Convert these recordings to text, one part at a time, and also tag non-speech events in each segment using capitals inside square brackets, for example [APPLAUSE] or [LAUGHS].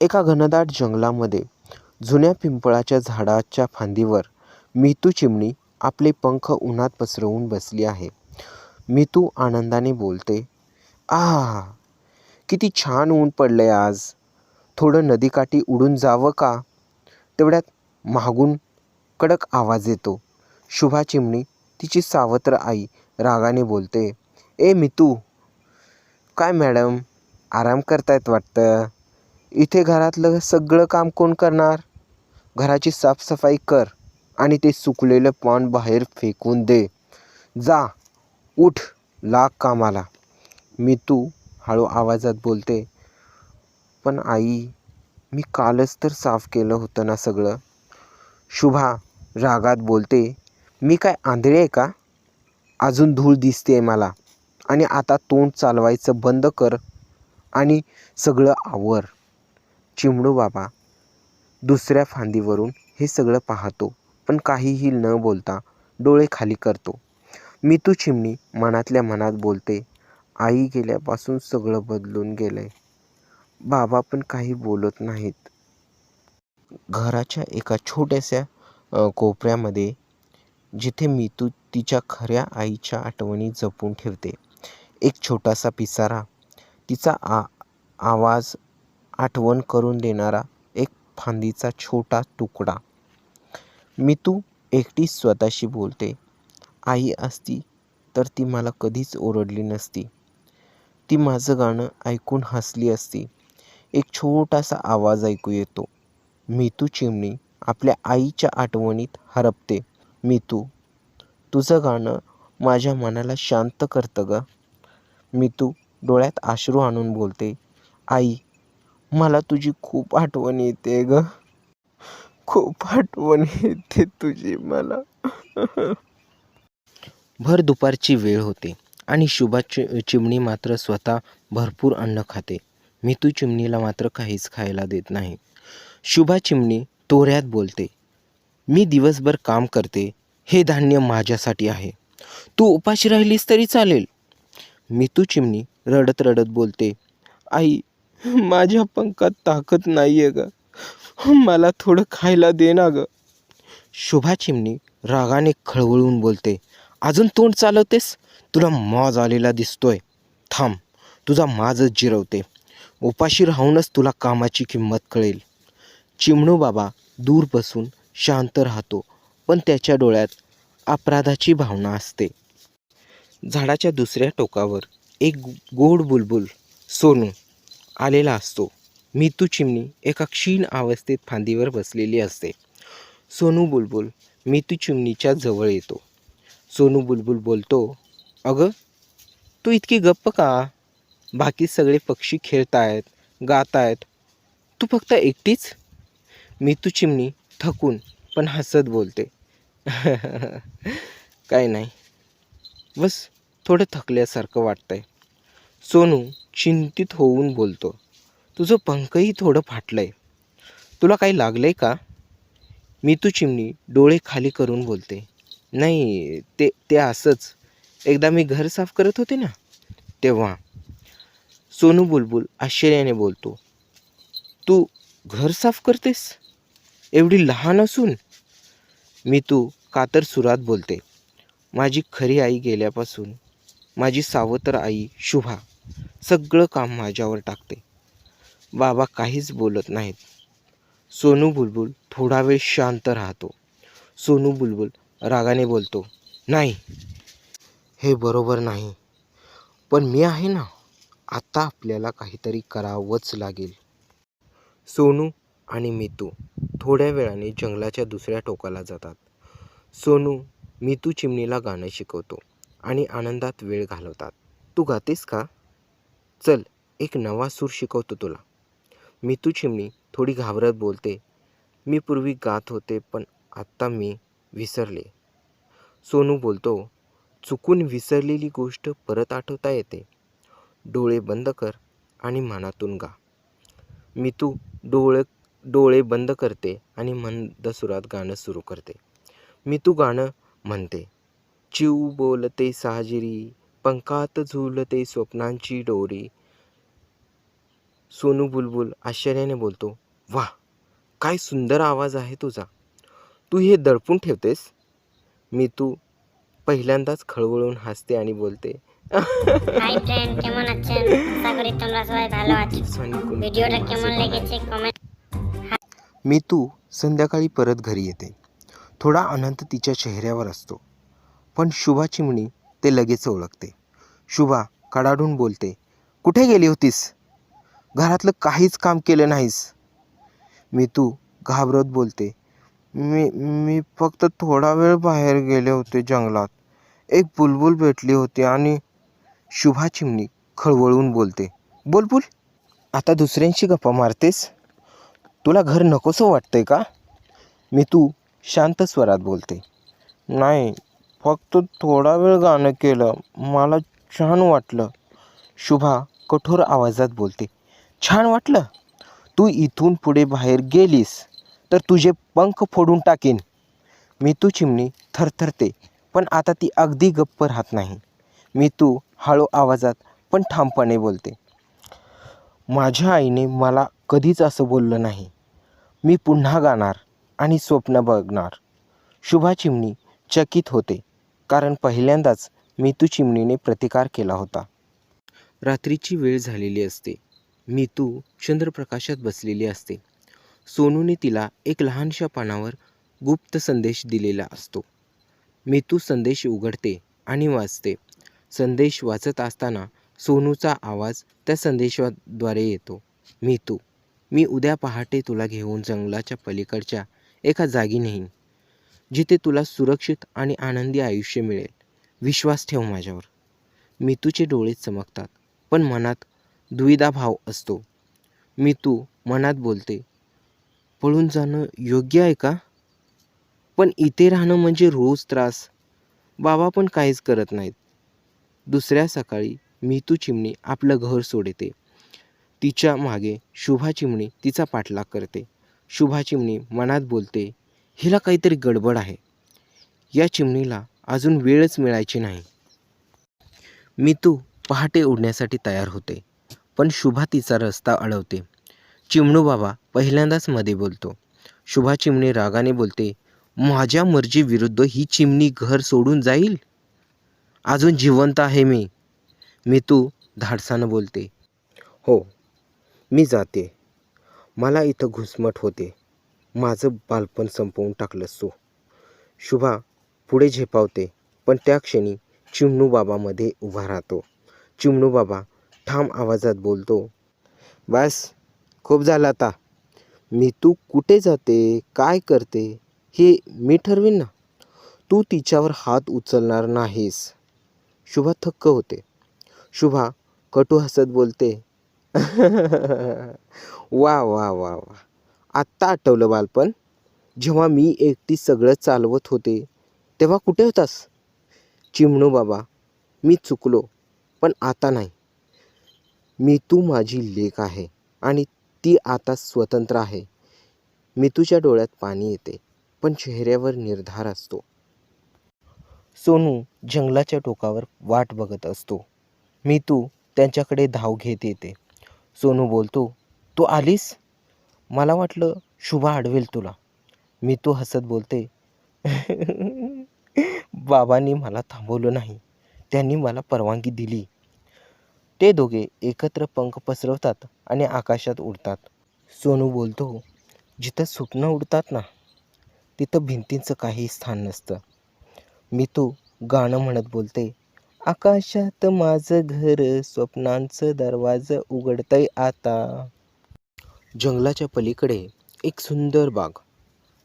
एका घनदाट जंगलामध्ये जुन्या पिंपळाच्या झाडाच्या फांदीवर मितू चिमणी आपले पंख उन्हात पसरवून बसली आहे. मितू आनंदाने बोलते आह किती छान ऊन पडलंय आज. थोडं नदीकाठी उडून जावं का? तेवढ्यात मागून कडक आवाज येतो. शुभा चिमणी तिची सावत्र आई रागाने बोलते ए मितू काय मॅडम आराम करतायत वाटतं? इथे घरातलं सगळं काम कोण करणार? घराची साफसफाई कर आणि ते सुकलेलं पान बाहेर फेकून दे. जा उठ लाग कामाला. मी तू हळू आवाजात बोलते पण आई मी कालच तर साफ केलं होतं ना सगळं. शुभा रागात बोलते मी काय आंधळे आहे का? अजून धूळ दिसते आहे मला आणि आता तोंड चालवायचं बंद कर आणि सगळं आवर. चिमडू बाबा दुसऱ्या फांदीवरून हे सगळं पाहतो पण काहीही न बोलता डोळे खाली करतो. मी तू चिमणी मनातल्या मनात बोलते आई गेल्यापासून सगळं बदलून गेलं आहे बाबा पण काही बोलत नाहीत. घराच्या एका छोट्याशा कोपऱ्यामध्ये जिथे मीतू तिच्या खऱ्या आईच्या आठवणी जपून ठेवते एक छोटासा पिसारा तिचा आ आवाज आठवण करून देणारा एक फांदीचा छोटा तुकडा. मी तू एकटी स्वतःशी बोलते आई असती तर ती मला कधीच ओरडली नसती. ती माझं गाणं ऐकून हसली असती. एक छोटासा आवाज ऐकू येतो. मीतू चिमणी आपल्या आईच्या आठवणीत हरपते. मीतू तुझं गाणं माझ्या मनाला शांत करतं ग. मीतू डोळ्यात आश्रू आणून बोलते आई मला तुझी खूप आठवण येते ग. खूप आठवण येते तुझी मला. भर दुपारची वेळ होते आणि शुभा चि चिमणी मात्र स्वतः भरपूर अन्न खाते. मितू चिमणीला मात्र काहीच खायला देत नाही. शुभा चिमणी तोऱ्यात बोलते मी दिवसभर काम करते. हे धान्य माझ्यासाठी आहे. तू उपाशी राहिलीस तरी चालेल. मितू चिमणी रडत रडत बोलते आई माझ्या पंखात ताकद नाही आहे ग. मला थोडं खायला दे ना ग. शुभा चिमणी रागाने खळवळून बोलते अजून तोंड चालवतेस? तुला मॉज आलेला दिसतोय. थांब तुझा माजच जिरवते. उपाशी राहूनच तुला कामाची किंमत कळेल. चिमणू बाबा दूर बसून शांत राहतो पण त्याच्या डोळ्यात अपराधाची भावना असते. झाडाच्या दुसऱ्या टोकावर एक गोड बुलबुल सोनू आलेला असतो. मितू चिमणी एका क्षीण अवस्थेत फांदीवर बसलेली असते. सोनू बुलबुल मितू चिमणीच्या जवळ येतो. सोनू बुलबुल बोलतो अगं तू इतकी गप्प का? बाकी सगळे पक्षी खेळतायत गातायत. तू फक्त एकटीच? मितू चिमणी थकून पण हसत बोलते. [LAUGHS] काय नाही. बस थोडं थकल्यासारखं वाटतंय. सोनू चिंतित होऊन बोलतो. तुझं पंखही थोडं फाटलं आहे तुला काही लागलं आहे का? मी तू चिमणी डोळे खाली करून बोलते. नाही ते ते असंच. एकदा मी घर साफ करत होते ना तेव्हा. सोनू बुलबुल आश्चर्याने बोलतो. तू घर साफ करतेस? एवढी लहान असून? मी तू कातर सुरात बोलते. माझी खरी आई गेल्यापासून माझी सावत्र आई शुभा. सगळं काम माझ्यावर टाकते. बाबा काहीच बोलत नाहीत. सोनू बुलबुल थोडा वेळ शांत राहतो. सोनू बुलबुल रागाने बोलतो नाही हे बरोबर नाही. पण मी आहे ना आता आपल्याला काहीतरी करावंच लागेल. सोनू आणि मितू थोड्या वेळाने जंगलाच्या दुसऱ्या टोकाला जातात. सोनू मितू चिमणीला गाणं शिकवतो आणि आनंदात वेळ घालवतात. तू गातेस का? चल एक नवा सूर शिकवतो तुला. मितू चिमणी थोडी घाबरत बोलते. मी पूर्वी गात होते पण आत्ता मी विसरले. सोनू बोलतो चुकून विसरलेली गोष्ट परत आठवता येते. डोळे बंद कर आणि मनातून गा. मितू डोळे डोळे बंद करते आणि मंद सुरात गाणं सुरू करते. मितू गाणं म्हणते. चिव बोलते साजिरी पंखात झुलते स्वप्नांची डोरी. सोनू बुलबुल आश्चर्याने बोलतो वा काय सुंदर आवाज आहे तुझा. तू हे दडपून ठेवतेस? मी तू पहिल्यांदाच खळवळून हसते आणि बोलते. [LAUGHS] मी तू संध्याकाळी परत घरी येते. थोडा आनंद तिच्या चेहऱ्यावर असतो. पण शुभा चिमणी ते लगेच ओळखते. शुभा कडाडून बोलते कुठे गेली होतीस? घरातलं काहीच काम केलं नाहीस. मी तू घाबरत बोलते मी मी फक्त थोडा वेळ बाहेर गेले होते जंगलात. एक बुलबुल भेटली होती आणि शुभा चिमणी खळवळून बोलते बुलबुल आता दुसऱ्यांशी गप्पा मारतेस? तुला घर नकोसं वाटतंय का? मी तू शांत स्वरात बोलते नाही फक्त थोडा वेळ गाणं केलं मला छान वाटलं. शुभा कठोर आवाजात बोलते छान वाटलं? तू इथून पुढे बाहेर गेलीस तर तुझे पंख फोडून टाकेन मी तू चिमणी थरथरते पण आता ती अगदी गप्प राहत नाही. मी तू हळू आवाजात पण ठामपणे बोलते माझ्या आईने मला कधीच असं बोललं नाही. मी पुन्हा गाणार आणि स्वप्न बघणार शुभा चिमणी चकित होते कारण पहिल्यांदाच मितू चिमणीने प्रतिकार केला होता. रात्रीची वेळ झालेली असते. मितू चंद्रप्रकाशात बसलेली असते. सोनूने तिला एक लहानशा पानावर गुप्त संदेश दिलेला असतो. मितू संदेश उघडते आणि वाचते. संदेश वाचत असताना सोनूचा आवाज त्या संदेशाद्वारे येतो. मितू मी उद्या पहाटे तुला घेऊन जंगलाच्या पलीकडच्या एका जागी नेईन जिथे तुला सुरक्षित आणि आनंदी आयुष्य मिळेल. विश्वास ठेव माझ्यावर. मितूचे डोळे चमकतात पण मनात दुविधा भाव असतो. मितू मनात बोलते पळून जाणं योग्य आहे का? पण इथे राहणं म्हणजे रोज त्रास. बाबा पण काहीच करत नाहीत. दुसऱ्या सकाळी मितू चिमणी आपलं घर सोडते. तिच्यामागे शुभा चिमणी तिचा पाठलाग करते. शुभा चिमणी मनात बोलते हिला काहीतरी गडबड आहे. या चिमणीला अजून वेळच मिळायची नाही. मितू पहाटे उडण्यासाठी तयार होते पण शुभा तिचा रस्ता अडवते. चिमणू बाबा पहिल्यांदाच मध्ये बोलतो. शुभा चिमणी रागाने बोलते माझ्या मर्जीविरुद्ध ही चिमणी घर सोडून जाईल? अजून जिवंत आहे मी. मितू धाडसानं बोलते हो मी जाते. मला इथं घुसमट होते. माझं बालपण संपवून टाकलंस तू शुभा पुढे झेपावते पण त्या क्षणी चिमणू बाबामध्ये उभा राहतो. चिमणू बाबा ठाम आवाजात बोलतो बस खूप झालं आता. मी तू कुठे जाते काय करते हे मी ठरवीन ना. तू तिच्यावर हात उचलणार नाहीस. शुभा थक्क होते. शुभा कटू हसत बोलते [LAUGHS] वा वा वा वा. आत्ता आठवलं बालपण. जेव्हा मी एकटी सगळं चालवत होते तेव्हा कुठे होतास? चिमणू बाबा मी चुकलो पण आता नाही. मी तू माझी लेक आहे आणि ती आता स्वतंत्र आहे. मी तुझ्या डोळ्यात पाणी येते पण चेहऱ्यावर निर्धार असतो. सोनू जंगलाच्या टोकावर वाट बघत असतो. मी तू त्यांच्याकडे धाव घेत येते. सोनू बोलतो तू आलीस? मला वाटलं शुभा अडवेल तुला. मी तू हसत बोलते बाबांनी मला थांबवलं नाही. त्यांनी मला परवानगी दिली. ते दोघे एकत्र पंख पसरवतात आणि आकाशात उडतात. सोनू बोलतो जिथं स्वप्न उडतात ना तिथं भिंतींचं काही स्थान नसतं. मी तू गाणं म्हणत बोलते आकाशात माझं घर स्वप्नांचं दरवाजं उघडतंय आता. जंगलाच्या पलीकडे एक सुंदर बाग.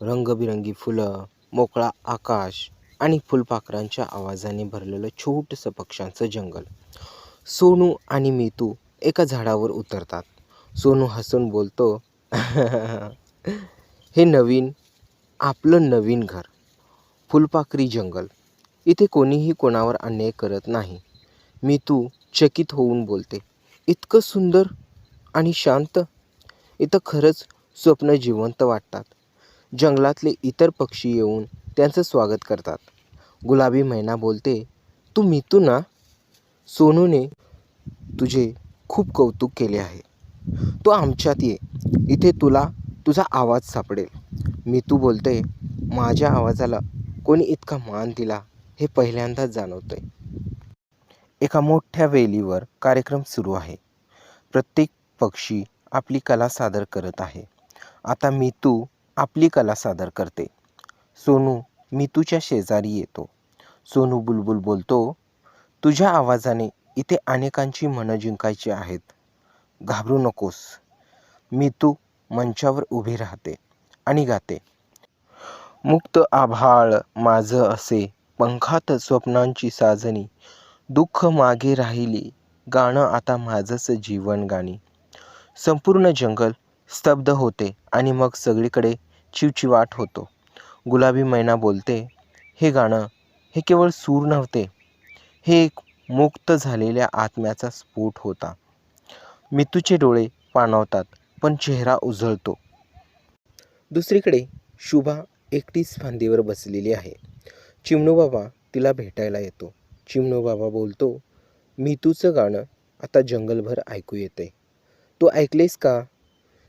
रंगबिरंगी फुलं मोकळा आकाश आणि फुलपाखरांच्या आवाजाने भरलेलं छोटंसं पक्ष्यांचं जंगल. सोनू आणि मीतू एका झाडावर उतरतात. सोनू हसून बोलतो [LAUGHS] हे नवीन आपलं नवीन घर. फुलपाखरी जंगल. इथे कोणीही कोणावर अन्याय करत नाही. मी तू चकित होऊन बोलते इतकं सुंदर आणि शांत इथं खरंच स्वप्न जिवंत वाटतात. जंगलातले इतर पक्षी येऊन त्यांचं स्वागत करतात. गुलाबी मैना बोलते तू मितू ना? सोनूने तुझे खूप कौतुक केले आहे. तू आमच्यात ये. इथे तुला तुझा आवाज सापडेल. मी तू बोलते माझ्या आवाजाला कोणी इतका मान दिला हे पहिल्यांदाच जाणवतंय. एका मोठ्या वेलीवर कार्यक्रम सुरू आहे. प्रत्येक पक्षी आपली कला सादर करत आहे. आता मीतू आपली कला सादर करते. सोनू मीतूच्या शेजारी येतो. सोनू बुलबुल बोलतो तुझ्या आवाजाने इथे अनेकांची मनं जिंकायची आहेत. घाबरू नकोस. मीतू मंचावर उभी राहते आणि गाते. मुक्त आभाळ माझं असे पंखात स्वप्नांची साजणी. दुःख मागे राहिली. गाणं आता माझंच जीवन गाणी संपूर्ण जंगल स्तब्ध होते आणि मग सगळीकडे चिवचिवाट होतो. गुलाबी मैना बोलते हे गाणं हे केवळ सूर नव्हते. हे एक मुक्त झालेल्या आत्म्याचा स्फोट होता. मितूचे डोळे पाणावतात पण चेहरा उजळतो. दुसरीकडे शुभा एकटीच फांदीवर बसलेली आहे. चिमणूबाबा तिला भेटायला येतो. चिमणूबाबा बोलतो मितूचं गाणं आता जंगलभर ऐकू येते. तू ऐकलेस का?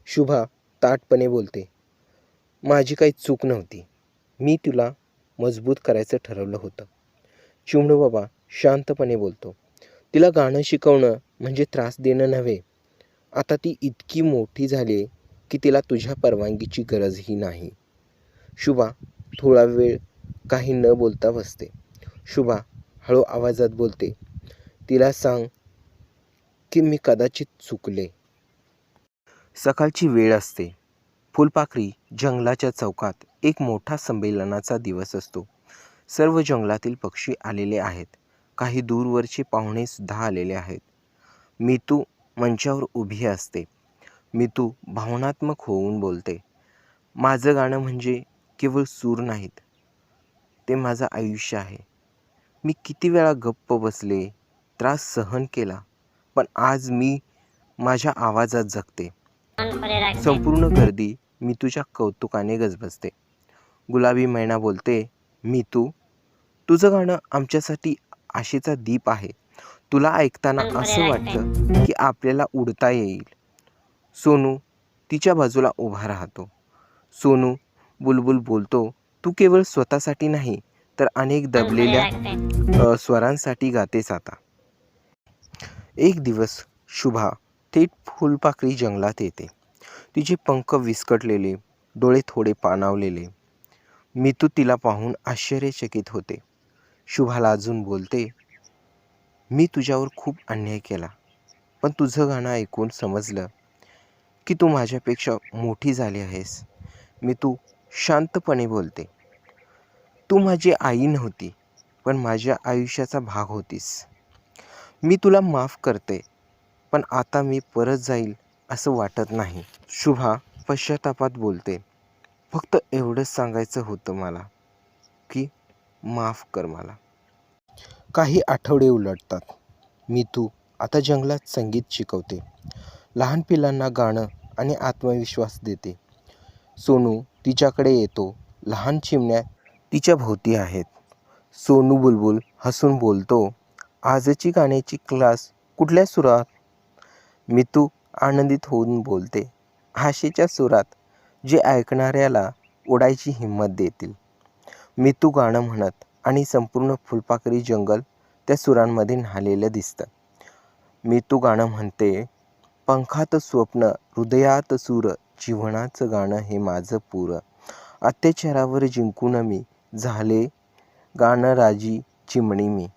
शुभा ताटपणे बोलते. माझी काही चूक नव्हती. मी तुला मजबूत करायचं ठरवलं होतं. चिमणू बाबा शांतपणे बोलतो. तिला गाणं शिकवणं म्हणजे त्रास देणं नव्हे. आता ती इतकी मोठी झाली आहे की तिला तुझ्या परवानगीची गरजही नाही. शुभा थोडा वेळ काही न बोलता बसते. शुभा हळू आवाजात बोलते. तिला सांग की मी कदाचित चुकले. सकाळची वेळ असते. फुलपाखरी जंगलाच्या चौकात एक मोठा संमेलनाचा दिवस असतो. सर्व जंगलातील पक्षी आलेले आहेत. काही दूरवरचे पाहुणेसुद्धा आलेले आहेत. मितू मंचावर उभी असते. मितू भावनात्मक होऊन बोलते. माझं गाणं म्हणजे केवळ सूर नाहीत. ते माझं आयुष्य आहे. मी किती वेळा गप्प बसले त्रास सहन केला पण आज मी माझ्या आवाजात जगते. संपूर्ण गर्दी मितूच्या कौतुकाने गजबजते. गुलाबी मैना बोलते मितू तुझं गाणं आमच्यासाठी आशेचा दीप आहे. तुला ऐकताना असं वाटतं की आपल्याला उडता येईल. सोनू तिच्या बाजूला उभा राहतो. सोनू बुलबुल बोलतो तू केवळ स्वतःसाठी नाही तर अनेक दबलेल्या स्वरांसाठी गातेच आता. एक दिवस शुभा थेट फुलपाखरी जंगलात येते. तिचे पंख विस्कटलेले डोळे थोडे पाणावलेले. मितू तिला पाहून आश्चर्यचकित होते. शुभाला अजून बोलते मी तुझ्यावर खूप अन्याय केला पण तुझं गाणं ऐकून समजलं की तू माझ्यापेक्षा मोठी झाली आहेस. मी तू शांतपणे बोलते तू माझी आई नव्हती पण माझ्या आयुष्याचा भाग होतीस. मी तुला माफ करते पण आता मी परत जाईल असं वाटत नाही. शुभा पश्चातापात बोलते. फक्त एवढंच सांगायचं होतं मला की माफ कर मला. काही आठवडे उलटतात. मी तू आता जंगलात संगीत शिकवते. लहान पिलांना गाणं आणि आत्मविश्वास देते. सोनू तिच्याकडे येतो. लहान चिमण्या तिच्या भोवती आहेत. सोनू बुलबुल हसून बोलतो आजची गाण्याची क्लास कुठल्या सुरात? मितू आनंदित होऊन बोलते. आशेच्या सुरात जे ऐकणाऱ्याला ओढायची हिंमत देतील. मितू गाणं म्हणत आणि संपूर्ण फुलपाखरी जंगल त्या सुरांमध्ये न्हालेलं दिसतं. मितू गाणं म्हणते पंखात स्वप्न हृदयात सूर जीवनाचं गाणं हे माझं पूर. अत्याचारावर जिंकून मी झाले गाणं राजी चिमणी मी.